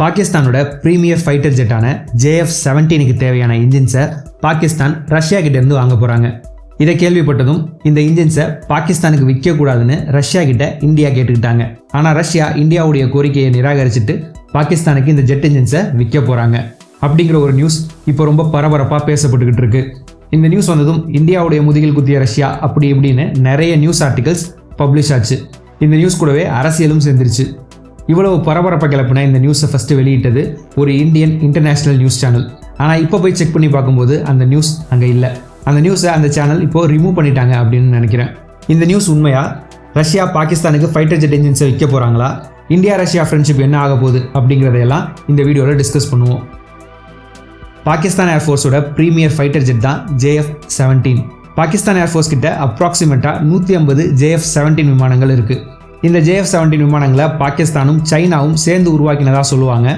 பாகிஸ்தானோட premier fighter ஜெட்டான JF செவன்டீனுக்கு தேவையான இன்ஜின்ஸை பாகிஸ்தான் ரஷ்யா கிட்டேருந்து வாங்க போகிறாங்க இதை கேள்விப்பட்டதும் இந்த இன்ஜின்ஸை பாகிஸ்தானுக்கு விற்கக்கூடாதுன்னு ரஷ்யா கிட்ட இந்தியா கேட்டுக்கிட்டாங்க. ஆனால் ரஷ்யா இந்தியாவுடைய கோரிக்கையை நிராகரிச்சுட்டு பாகிஸ்தானுக்கு இந்த ஜெட் இன்ஜின்ஸை விற்க போகிறாங்க அப்படிங்கிற ஒரு நியூஸ் இப்போ ரொம்ப பரபரப்பாக பேசப்பட்டுக்கிட்டு இருக்கு. இந்த நியூஸ் வந்ததும் இந்தியாவுடைய முதுகில் குத்திய ரஷ்யா அப்படி இப்படின்னு நிறைய நியூஸ் ஆர்டிகல்ஸ் பப்ளிஷ் ஆச்சு. இந்த நியூஸ் கூடவே அரசியலும் சேர்ந்துருச்சு. இவ்வளவு பரபரப்பை கிளப்பின இந்த நியூஸை ஃபஸ்ட்டு வெளியிட்டது ஒரு இந்தியன் இன்டர்நேஷ்னல் நியூஸ் சேனல் ஆனால் இப்போ போய் செக் பண்ணி பார்க்கும்போது அந்த நியூஸ் அங்கே இல்லை. அந்த நியூஸை அந்த சேனல் இப்போ ரிமூவ் பண்ணிட்டாங்க அப்படின்னு நினைக்கிறேன். இந்த நியூஸ் உண்மையா? ரஷ்யா பாகிஸ்தானுக்கு ஃபைட்டர் ஜெட் என்ஜின்ஸை விற்க போகிறாங்களா இந்தியா ரஷ்யா ஃப்ரெண்ட்ஷிப் என்ன ஆக போகுது அப்படிங்கிறதையெல்லாம் இந்த வீடியோவில் டிஸ்கஸ் பண்ணுவோம். பாகிஸ்தான் ஏர்ஃபோர்ஸோட ப்ரீமியர் ஃபைட்டர் ஜெட் தான் JF seventeen Pakistan air force கிட்ட அப்ராக்சிமேட்டாக நூற்றி ஐம்பது ஜேஎஃப் செவன்டீன் விமானங்கள் இருக்குது இந்த ஜேஎஃப் செவன்டீன் விமானங்களை பாகிஸ்தானும் சைனாவும் சேர்ந்து உருவாக்கினதாக சொல்லுவாங்க.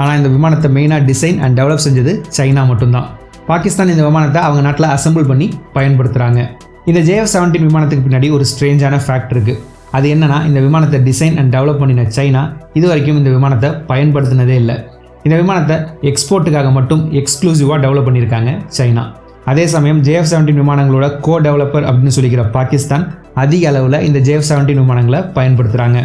ஆனால் இந்த விமானத்தை மெயினாக டிசைன் அண்ட் டெவலப் செஞ்சது சைனா மட்டும்தான். பாகிஸ்தான் இந்த விமானத்தை அவங்க நாட்டில் அசம்பிள் பண்ணி பயன்படுத்துகிறாங்க இந்த ஜேஎஃப் செவன்டீன் விமானத்துக்கு பின்னாடி ஒரு ஸ்ட்ரேஞ்சான ஃபேக்ட் இருக்குது அது என்னென்னா இந்த விமானத்தை டிசைன் அண்ட் டெவலப் பண்ணின சைனா இது வரைக்கும் இந்த விமானத்தை பயன்படுத்தினதே இல்லை. இந்த விமானத்தை எக்ஸ்போர்ட்டுக்காக மட்டும் எக்ஸ்க்ளூசிவாக டெவலப் பண்ணியிருக்காங்க சைனா. அதே சமயம் ஜேஎஃப் செவன்டீன் விமானங்களோட கோ டெவலப்பர் அப்படின்னு சொல்லிக்கிற பாகிஸ்தான் அதிக அளவில் இந்த ஜேஎஃப் செவன்டீன் விமானங்களை பயன்படுத்துகிறாங்க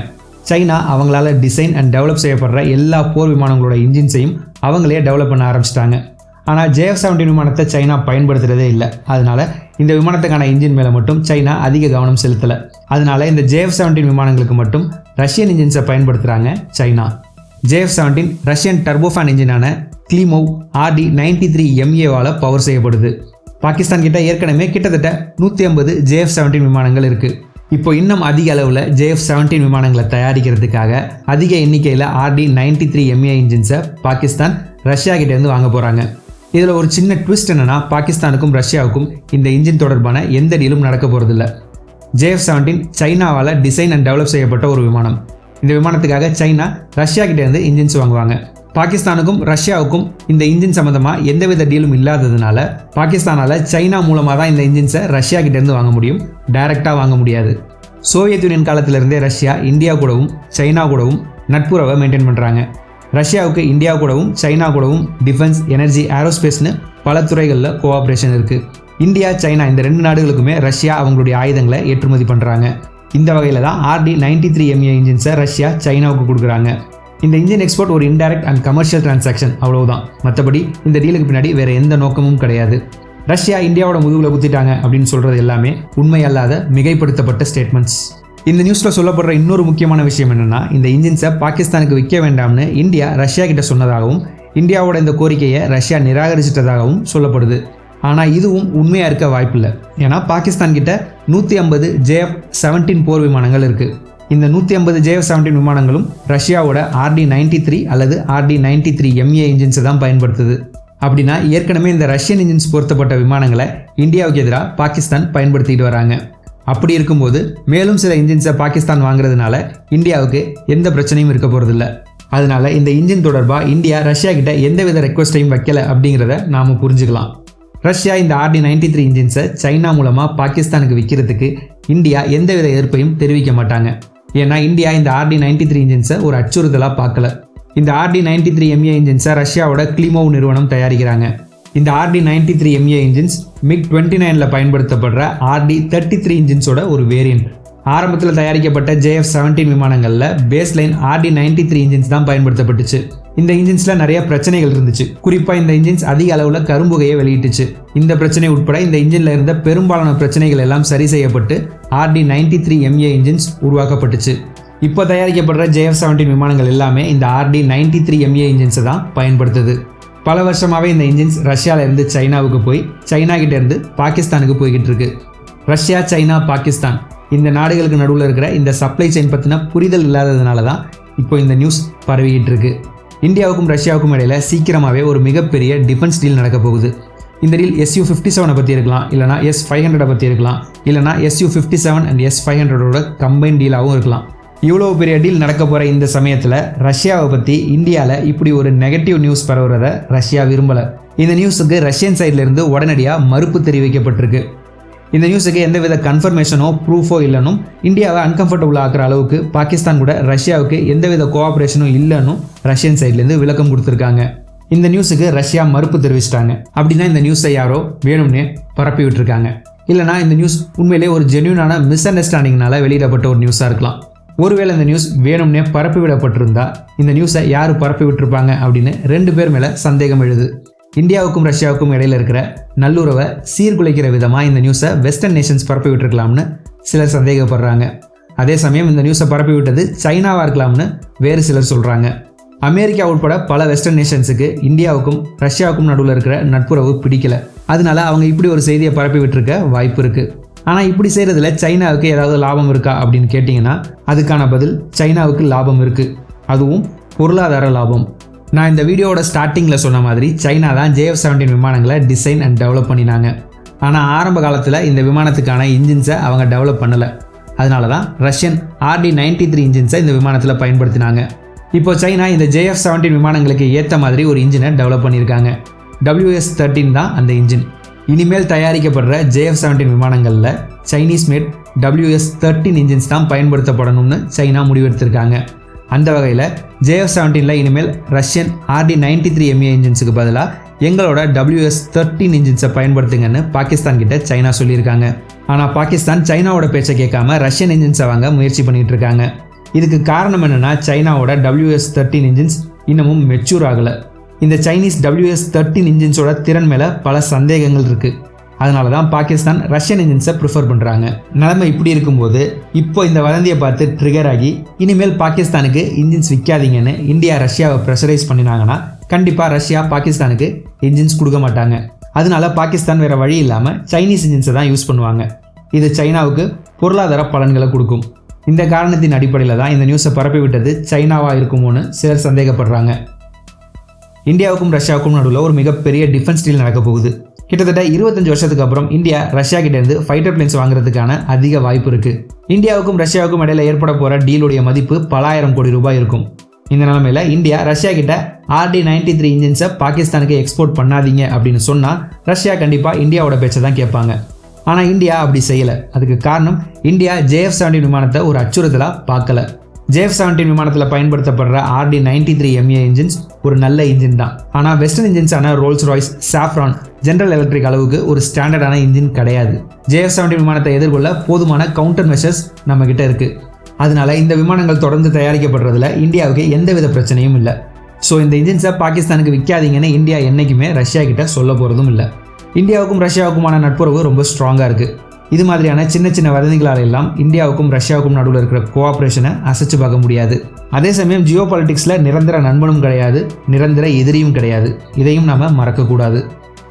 சைனா அவங்களால டிசைன் அண்ட் டெவலப் செய்யப்படுற எல்லா போர் விமானங்களோட இன்ஜின்ஸையும் அவங்களே டெவலப் பண்ண ஆரம்பிச்சிட்டாங்க. ஆனால் ஜேஎஃப் செவன்டீன் விமானத்தை சைனா பயன்படுத்துகிறதே இல்லை. அதனால இந்த விமானத்துக்கான இன்ஜின் மேலே மட்டும் சைனா அதிக கவனம் செலுத்தலை. அதனால இந்த ஜேஎஃப் செவன்டீன் விமானங்களுக்கு மட்டும் ரஷ்யன் இன்ஜின்ஸை பயன்படுத்துகிறாங்க China. JF seventeen Russian turbofan இன்ஜினான Klimov RD ninety three எம்ஏவால் பவர் செய்யப்படுது. பாகிஸ்தான் கிட்ட ஏற்கனவே கிட்டத்தட்ட நூற்றி ஐம்பது ஜேஎஃப் செவன்டீன் விமானங்கள் இருக்குது இப்போ இன்னும் அதிக அளவில் ஜேஎஃப் செவன்டீன் விமானங்களை தயாரிக்கிறதுக்காக அதிக எண்ணிக்கையில் ஆர்டி நைன்டி த்ரீ எம்ஏ இன்ஜின்ஸை பாகிஸ்தான் ரஷ்யா கிட்டேருந்து வாங்க போகிறாங்க இதில் ஒரு சின்ன ட்விஸ்ட் என்னென்னா பாகிஸ்தானுக்கும் ரஷ்யாவுக்கும் இந்த இன்ஜின் தொடர்பான எந்த டீலும் நடக்க போகிறதில்ல ஜேஎஃப் செவன்டீன் சைனாவால் டிசைன் அண்ட் டெவலப் செய்யப்பட்ட ஒரு விமானம். இந்த விமானத்துக்காக சைனா ரஷ்யா கிட்டேருந்து இன்ஜின்ஸ் வாங்குவாங்க. பாகிஸ்தானுக்கும் ரஷ்யாவுக்கும் இந்த இன்ஜின் சம்மந்தமாக எந்தவித டீலும் இல்லாததுனால பாகிஸ்தானால் சைனா மூலமாக தான் இந்த இன்ஜின்ஸை ரஷ்யா கிட்டேருந்து வாங்க முடியும். டைரெக்டாக வாங்க முடியாது. சோவியத் யூனியன் காலத்திலிருந்தே ரஷ்யா இந்தியா கூடவும் சைனா கூடவும் நட்புறவை மெயின்டைன் பண்ணுறாங்க ரஷ்யாவுக்கு இந்தியா கூடவும் சைனா கூடவும் டிஃபென்ஸ் எனர்ஜி ஏரோஸ்பேஸ்னு பல துறைகளில் கோஆப்ரேஷன் இருக்குது இந்தியா சைனா இந்த ரெண்டு நாடுகளுக்குமே ரஷ்யா அவங்களுடைய ஆயுதங்களை ஏற்றுமதி பண்ணுறாங்க இந்த வகையில் தான் ஆர்டி நைன்டி த்ரீ எம்ஏ இன்ஜின்ஸை ரஷ்யா சைனாவுக்கு கொடுக்குறாங்க. இந்த இன்ஜின் எக்ஸ்போர்ட் ஒரு இன்டைரக்ட் அண்ட் கமர்ஷியல் டிரான்சாக்ஷன் அவ்வளவுதான். மற்றபடி இந்த டீலுக்கு பின்னாடி வேற எந்த நோக்கமும் கிடையாது. ரஷ்யா இந்தியாவோட முதுகுல குத்திட்டாங்க அப்படின்னு சொல்றது எல்லாமே உண்மை அல்லாத மிகைப்படுத்தப்பட்ட ஸ்டேட்மெண்ட்ஸ் இந்த நியூஸில் சொல்லப்படுற இன்னொரு முக்கியமான விஷயம் என்னென்னா இந்த இன்ஜின்ஸை பாகிஸ்தானுக்கு விற்க வேண்டாம்னு இந்தியா ரஷ்யா கிட்ட சொன்னதாகவும் இந்தியாவோட இந்த கோரிக்கையை ரஷ்யா நிராகரிச்சிட்டதாகவும் சொல்லப்படுது. ஆனால் இதுவும் உண்மையாக இருக்க வாய்ப்பில்லை. ஏன்னா பாகிஸ்தான் கிட்ட நூற்றி ஐம்பது ஜேஎஃப் செவன்டீன் போர் விமானங்கள் இருக்குது இந்த நூற்றி ஐம்பது ஜேஎஃப் செவன்டீன் விமானங்களும் ரஷ்யாவோட ஆர்டி நைன்டி த்ரீ அல்லது ஆர்டி நைன்டி த்ரீ எம்ஏ இன்ஜின்ஸை தான் பயன்படுத்துது. அப்படின்னா ஏற்கனவே இந்த ரஷ்யன் இன்ஜின்ஸ் பொருத்தப்பட்ட விமானங்களை இந்தியாவுக்கு எதிராக பாகிஸ்தான் பயன்படுத்திட்டு வராங்க. அப்படி இருக்கும்போது மேலும் சில இன்ஜின்ஸை பாகிஸ்தான் வாங்குறதுனால இந்தியாவுக்கு எந்த பிரச்சனையும் இருக்க போகிறதில்ல அதனால இந்த இன்ஜின் தொடர்பாக இந்தியா ரஷ்யா கிட்ட எந்தவித ரெக்வஸ்ட்டையும் வைக்கல அப்படிங்கிறத நாம புரிஞ்சுக்கலாம். ரஷ்யா இந்த ஆர்டி நைன்டி த்ரீ இன்ஜின்ஸை சைனா மூலமாக பாகிஸ்தானுக்கு விற்கிறதுக்கு இந்தியா எந்தவித எதிர்ப்பையும் தெரிவிக்க மாட்டாங்க. ஏன்னா இந்தியா இந்த ஆர்டி நைன்டி த்ரீ இன்ஜின்ஸை ஒரு அச்சுறுத்தலாக பார்க்கல. இந்த ஆர்டி நைன்டி த்ரீ எம்ஏ இன்ஜின்ஸை ரஷ்யாவோட கிளிமோவ் நிறுவனம் தயாரிக்கிறாங்க. இந்த RD ninety three MA engines MiG twenty நைனில் பயன்படுத்தப்படுற ஆர்டி தேர்ட்டி த்ரீ இன்ஜின்ஸோட ஒரு வேரியன்ட் ஆரம்பத்தில் தயாரிக்கப்பட்ட ஜேஎஃப் செவன்டீன் விமானங்களில் baseline RD ninety three engines தான் பயன்படுத்தப்பட்டுச்சு. இந்த இன்ஜின்ஸில் நிறைய பிரச்சனைகள் இருந்துச்சு. குறிப்பாக இந்த இன்ஜின்ஸ் அதிக அளவில் கரும்புகையை வெளியிட்டுச்சு. இந்த பிரச்சனை உட்பட இந்த இன்ஜினில் இருந்த பெரும்பாலான பிரச்சனைகள் எல்லாம் சரி செய்யப்பட்டு RD ninety three MA engines உருவாக்கப்பட்டுச்சு. இப்போ தயாரிக்கப்படுற ஜேஎஃப் செவன்டீன் விமானங்கள் எல்லாமே இந்த ஆர்டி நைன்டி த்ரீ எம்ஏ இன்ஜின்ஸை தான் பயன்படுத்துது. பல வருஷமாகவே இந்த இன்ஜின்ஸ் ரஷ்யாவிலேருந்து இருந்து சைனாவுக்கு போய் சைனா கிட்ட இருந்து பாகிஸ்தானுக்கு போய்கிட்டு இருக்கு. ரஷ்யா சைனா பாகிஸ்தான் இந்த நாடுகளுக்கு நடுவில் இருக்கிற இந்த சப்ளை செயின் பற்றின புரிதல் இல்லாததுனால தான் இப்போ இந்த நியூஸ் பரவிக்கிட்டு இருக்கு. இந்தியாவுக்கும் ரஷ்யாவுக்கும் இடையில சீக்கிரமாகவே ஒரு மிகப்பெரிய டிஃபென்ஸ் டீல் நடக்க போகுது. இந்த ரீல் எஸ்யூ ஃபிஃப்டி செவனை பற்றி இருக்கலாம் இல்லைனா எஸ் ஃபைவ் ஹண்ட்ரடை பற்றி இருக்கலாம் இல்லைனா SU fifty seven and S five ஹண்ட்ரடோட combine டீலாகவும் இருக்கலாம். இவ்வளோ பெரிய டீல் நடக்க போகிற இந்த சமயத்தில் ரஷ்யாவை பற்றி இந்தியாவில் இப்படி ஒரு நெகட்டிவ் நியூஸ் பரவுறத ரஷ்யா விரும்பலை. இந்த நியூஸுக்கு ரஷ்யன் சைட்லேருந்து உடனடியாக மறுப்பு தெரிவிக்கப்பட்டிருக்கு. இந்த நியூஸுக்கு எந்தவித கன்ஃபர்மேஷனோ ப்ரூஃபோ இல்லைனும் இந்தியாவை அன்கம்ஃபர்டபுள் ஆக்குற அளவுக்கு பாகிஸ்தான் கூட ரஷ்யாவுக்கு எந்தவித கோஆப்ரேஷனும் இல்லைன்னு ரஷ்யன் சைட்லேருந்து விளக்கம் கொடுத்துருக்காங்க. இந்த நியூஸுக்கு ரஷ்யா மறுப்பு தெரிவிச்சிட்டாங்க. அப்படின்னா இந்த நியூஸை யாரோ வேணும்னே பரப்பி விட்டுருக்காங்க. இல்லைனா இந்த நியூஸ் உண்மையிலே ஒரு ஜென்யூனான மிஸ் அண்டர்ஸ்டாண்டிங்னால வெளியிடப்பட்ட ஒரு நியூஸாக இருக்கலாம். ஒருவேளை இந்த நியூஸ் வேணும்னே பரப்பி விடப்பட்டிருந்தா இந்த நியூஸை யார் பரப்பி விட்டுருப்பாங்க அப்படின்னு ரெண்டு பேர் மேலே சந்தேகம் எழுது. இந்தியாவுக்கும் ரஷ்யாவுக்கும் இடையில இருக்கிற நல்லுறவை சீர்குலைக்கிற விதமாக இந்த நியூஸை வெஸ்டர்ன் நேஷன்ஸ் பரப்பி விட்டுருக்கலாம்னு சிலர் சந்தேகப்படுறாங்க. அதே சமயம் இந்த நியூஸை பரப்பி விட்டது சைனாவாக இருக்கலாம்னு வேறு சிலர் சொல்கிறாங்க அமெரிக்கா உட்பட பல வெஸ்டர்ன் நேஷன்ஸுக்கு இந்தியாவுக்கும் ரஷ்யாவுக்கும் நடுவில் இருக்கிற நட்புறவு பிடிக்கல. அதனால அவங்க இப்படி ஒரு செய்தியை பரப்பி விட்டுருக்க வாய்ப்பு இருக்குது ஆனால் இப்படி செய்கிறதுல சைனாவுக்கு ஏதாவது லாபம் இருக்கா அப்படின்னு கேட்டிங்கன்னா அதுக்கான பதில் சைனாவுக்கு லாபம் இருக்குது அதுவும் பொருளாதார லாபம். நான் இந்த வீடியோவோட ஸ்டார்டிங்கில் சொன்ன மாதிரி சைனா தான் ஜேஎஃப் செவன்டீன் விமானங்களை டிசைன் அண்ட் டெவலப் பண்ணினாங்க. ஆனால் ஆரம்ப காலத்தில் இந்த விமானத்துக்கான இன்ஜின்ஸை அவங்க டெவலப் பண்ணலை. அதனால தான் ரஷ்யன் ஆர்டி நைன்டி த்ரீ இன்ஜின்ஸை இந்த விமானத்தில் பயன்படுத்தினாங்க. இப்போ சைனா இந்த ஜேஎஃப் செவன்டீன் விமானங்களுக்கு ஏற்ற மாதிரி ஒரு இன்ஜினை டெவலப் பண்ணியிருக்காங்க. டபிள்யூஎஸ் தேர்ட்டின் தான் அந்த இன்ஜின். இனிமேல் தயாரிக்கப்படுற ஜேஎஃப் செவன்டீன் விமானங்களில் Chinese made WS thirteen engines தான் பயன்படுத்தப்படணும்னு சைனா முடிவெடுத்திருக்காங்க. அந்த வகையில் ஜேஎஃப் செவன்டீனில் இனிமேல் Russian RD ninety three MA இன்ஜின்ஸுக்கு பதிலாக எங்களோட டபிள்யூஎஸ் தேர்ட்டின் இன்ஜின்ஸை பயன்படுத்துங்கன்னு பாகிஸ்தான் கிட்ட சைனா சொல்லியிருக்காங்க. ஆனால் பாகிஸ்தான் சைனாவோட பேச்சை கேட்காம ரஷ்யன் இன்ஜின்ஸை வாங்க முயற்சி பண்ணிகிட்டு இருக்காங்க. இதுக்கு காரணம் என்னென்னா சைனாவோட டபிள்யூஎஸ் தேர்ட்டின் இன்ஜின்ஸ் இன்னமும் மெச்சூர் ஆகலை. இந்த சைனீஸ் டபிள்யூஎஸ் தேர்ட்டின் இன்ஜின்ஸோட திறன் மேலே பல சந்தேகங்கள் இருக்குது அதனால தான் பாகிஸ்தான் ரஷ்யன் இன்ஜின்ஸை ப்ரிஃபர் பண்ணுறாங்க நிலைமை இப்படி இருக்கும்போது இப்போ இந்த வதந்தியை பார்த்து ட்ரிகர் ஆகி இனிமேல் பாகிஸ்தானுக்கு இன்ஜின்ஸ் விற்காதீங்கன்னு இந்தியா ரஷ்யாவை ப்ரெஷரைஸ் பண்ணினாங்கன்னா கண்டிப்பாக ரஷ்யா பாகிஸ்தானுக்கு இன்ஜின்ஸ் கொடுக்க மாட்டாங்க. அதனால பாகிஸ்தான் வேறு வழி இல்லாமல் சைனீஸ் இன்ஜின்ஸை தான் யூஸ் பண்ணுவாங்க. இது சைனாவுக்கு பொருளாதார பலன்களை கொடுக்கும். இந்த காரணத்தின் அடிப்படையில் தான் இந்த நியூஸை பரப்பி விட்டது சைனாவாக இருக்குமோன்னு சிலர் சந்தேகப்படுறாங்க. இந்தியாவுக்கும் ரஷ்யாவுக்கும் நடுவில் ஒரு மிகப்பெரிய டிஃபென்ஸ் டீல் நடக்க போகுது. கிட்டத்தட்ட இருபத்தஞ்சு வருஷத்துக்கு அப்புறம் இந்தியா ரஷ்யா கிட்டேருந்து ஃபைட்டர் பிளேன்ஸ் வாங்குறதுக்கான அதிக வாய்ப்பு இருக்கு. இந்தியாவுக்கும் ரஷ்யாவுக்கும் இடையில ஏற்பட போகிற டீலுடைய மதிப்பு பலாயிரம் கோடி ரூபாய் இருக்கும். இந்த நிலமையில் இந்தியா ரஷ்யா கிட்ட ஆர்டி நைன்டி த்ரீ இன்ஜின்ஸை பாகிஸ்தானுக்கு எக்ஸ்போர்ட் பண்ணாதீங்க அப்படின்னு சொன்னால் ரஷ்யா கண்டிப்பாக இந்தியாவோட பேச்சை தான் கேட்பாங்க. ஆனால் இந்தியா அப்படி செய்யலை. அதுக்கு காரணம் இந்தியா ஜேஎஃப் செவன்டீன் விமானத்தை ஒரு அச்சுறுத்தலாக பார்க்கல. ஜேஎஃப் செவன்டீன் விமானத்தில் பயன்படுத்தப்படுற RD ninety three MA engines ஒரு நல்ல இன்ஜின் தான். ஆனால் western இன்ஜின்ஸான Rolls Royce Safran General Electric அளவுக்கு ஒரு ஸ்டாண்டர்டான இன்ஜின் கிடையாது. ஜேஎஃப் செவன்டீன் விமானத்தை எதிர்கொள்ள போதுமான கவுண்டர் மெஷர்ஸ் நம்மக்கிட்ட இருக்குது அதனால இந்த விமானங்கள் தொடர்ந்து தயாரிக்கப்படுறதுல இந்தியாவுக்கு எந்தவித பிரச்சனையும் இல்லை. ஸோ இந்த இன்ஜின்ஸை பாகிஸ்தானுக்கு விற்காதீங்கன்னு இந்தியா என்றைக்குமே ரஷ்யா கிட்ட சொல்ல போகிறதும் இல்லை. இந்தியாவுக்கும் ரஷ்யாவுக்குமான நட்புறவு ரொம்ப ஸ்ட்ராங்காக இருக்குது இது மாதிரியான சின்ன சின்ன வதந்திகளால் எல்லாம் இந்தியாவுக்கும் ரஷ்யாவுக்கும் நடுவில் இருக்கிற கோஆப்ரேஷனை அசைச்சு பார்க்க முடியாது. அதே சமயம் ஜியோ பாலிட்டிக்ஸில் நிரந்தர நண்பனும் கிடையாது நிரந்தர எதிரியும் கிடையாது. இதையும் நாம் மறக்கக்கூடாது